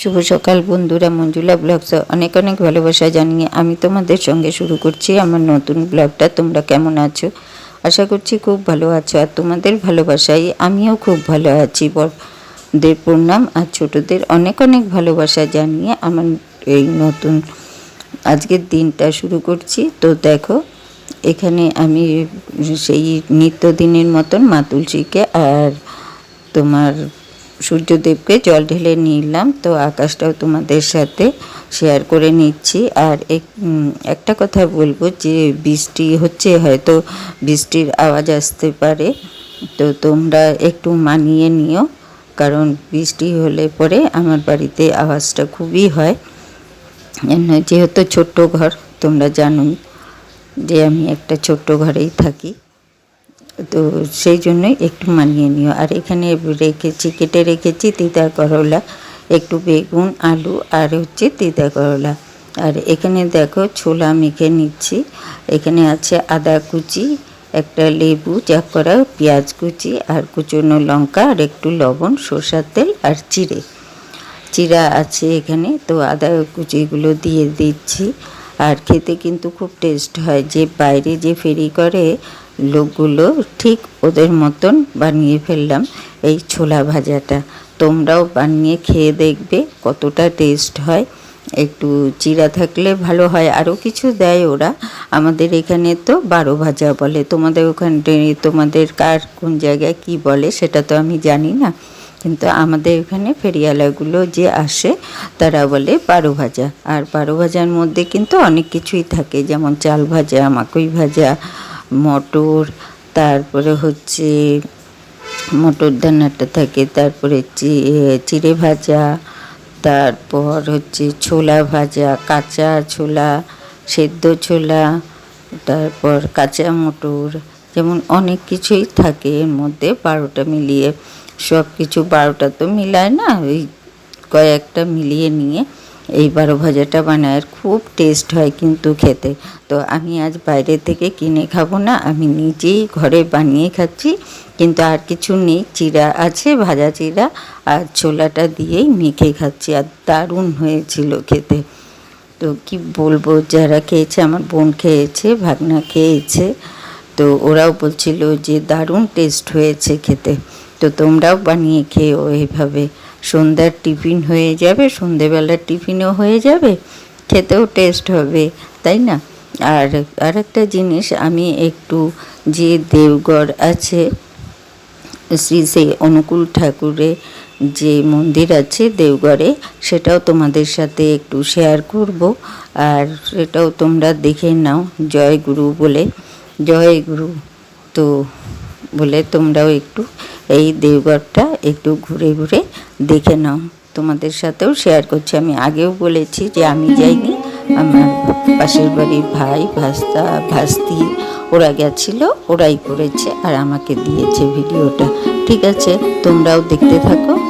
শুভ সকাল বন্ধুরা, মঞ্জুলা ব্লগস অনেক অনেক ভালোবাসা জানিয়ে আমি তোমাদের সঙ্গে শুরু করছি আমার নতুন ব্লগটা। তোমরা কেমন আছো? আশা করছি খুব ভালো আছো। আর তোমাদের ভালোবাসায় আমিও খুব ভালো আছি। বড়দের প্রণাম আর ছোটদের অনেক অনেক ভালোবাসা জানিয়ে আমার এই নতুন আজকের দিনটা শুরু করছি। তো দেখো, এখানে আমি সেই নিত্যদিনের মতন মা তুলসীকে আর তোমার সূর্যদেবকে জল ঢেলে নিলাম, তো আকাশটাও তোমাদের সাথে শেয়ার করে নিচ্ছি। আর একটা কথা বলব যে বৃষ্টি হচ্ছে, হয়তো বৃষ্টির আওয়াজ আসতে পারে, তো তোমরা একটু মানিয়ে নিও, কারণ বৃষ্টি হলে পরে আমার বাড়িতে আওয়াজটা খুবই হয়। যেহেতু ছোট্ট ঘর, তোমরা জানোই যে আমি একটা ছোট্ট ঘরেই থাকি। তো সেই জন্যই একটু মানিয়ে নিও। আর এখানে রেখেছি, কেটে রেখেছি তিতা করলা, একটু বেগুন, আলু আর হচ্ছে তিতা করলা। আর এখানে দেখো ছোলা মেখে নিচ্ছি। এখানে আছে আদা কুচি, একটা লেবু চাক করা পেঁয়াজ কুচি আর কুচনো লঙ্কা আর একটু লবণ, সর্ষার তেল আর চিড়ে। চিরা আছে এখানে, তো আদা কুচিগুলো দিয়ে দিচ্ছি। আর খেতে কিন্তু খুব টেস্ট হয়। যে বাইরে যে ফেরি করে লোকগুলো ঠিক ওদের মতন বানিয়ে ফেললাম এই ছোলা ভাজাটা। তোমরাও বানিয়ে খেয়ে দেখবে কতটা টেস্ট হয়। একটু চিরা থাকলে ভালো হয় আরও কিছু দেয় ওরা। আমাদের এখানে তো বারো ভাজা বলে। তোমাদের ওখানে তোমাদের কার কোন জায়গায় কি বলে সেটা তো আমি জানি না। কিন্তু আমাদের এখানে ফেরিয়ালাগুলো যে আসে তারা বলে বারো ভাজা। আর বারো ভাজার মধ্যে কিন্তু অনেক কিছুই থাকে। যেমন চাল ভাজা, মাকই ভাজা মটর, তারপরে হচ্ছে মটর দানাটা থাকে, তারপরে চিড়ে ভাজা, তারপর হচ্ছে ছোলা ভাজা, কাঁচা ছোলা, সেদ্ধ ছোলা, তারপর কাঁচা মটর, যেমন অনেক কিছুই থাকে এর মধ্যে বারোটা মিলিয়ে। সব কিছু বারোটা তো মিলায় না, ওই কয়েকটা মিলিয়ে নিয়ে এই বারো ভাজাটা বানায় খুব টেস্ট হয় কিন্তু খেতে। তো আমি আজ বাইরে থেকে কিনে খাব না, আমি নিজেই ঘরে বানিয়ে খাচ্ছি, কিন্তু আর কিছু নেই, চিরা আছে, ভাজা চিরা, আর ছোলাটা দিয়েই মেখে খাচ্ছি, আর দারুণ হয়েছিল খেতে। তো কি বলব, যারা খেয়েছে, আমার বোন খেয়েছে, ভাগনা খেয়েছে, তো ওরাও বলছিল যে দারুণ টেস্ট হয়েছে খেতে। তো তোমরাও বানিয়ে খেয়েও এইভাবে সন্ধ্যার টিফিন হয়ে যাবে সন্ধেবেলার টিফিনও হয়ে যাবে, খেতেও টেস্ট হবে, তাই না? আর আরেকটা জিনিস, আমি একটু যে দেওগড় আছে, শ্রী সেই অনুকূল ঠাকুরের যে মন্দির আছে দেওগড়ে সেটাও তোমাদের সাথে একটু শেয়ার করব। আর সেটাও তোমরা দেখে নাও, জয় গুরু বলে। জয় গুরু, তো বলে তোমরাও একটু এই দেওগড়টা একটু ঘুরে ঘুরে দেখে নাও। তোমাদের সাথেও শেয়ার করছি। আমি আগেও বলেছি যে আমি যাইনি। আমার পাশের বাড়ির ভাই, ভাস্তা, ভাস্তি, ওরা গেছিল, ওরাই করেছে আর আমাকে দিয়েছে ভিডিওটা। ঠিক আছে, তোমরাও দেখতে থাকো।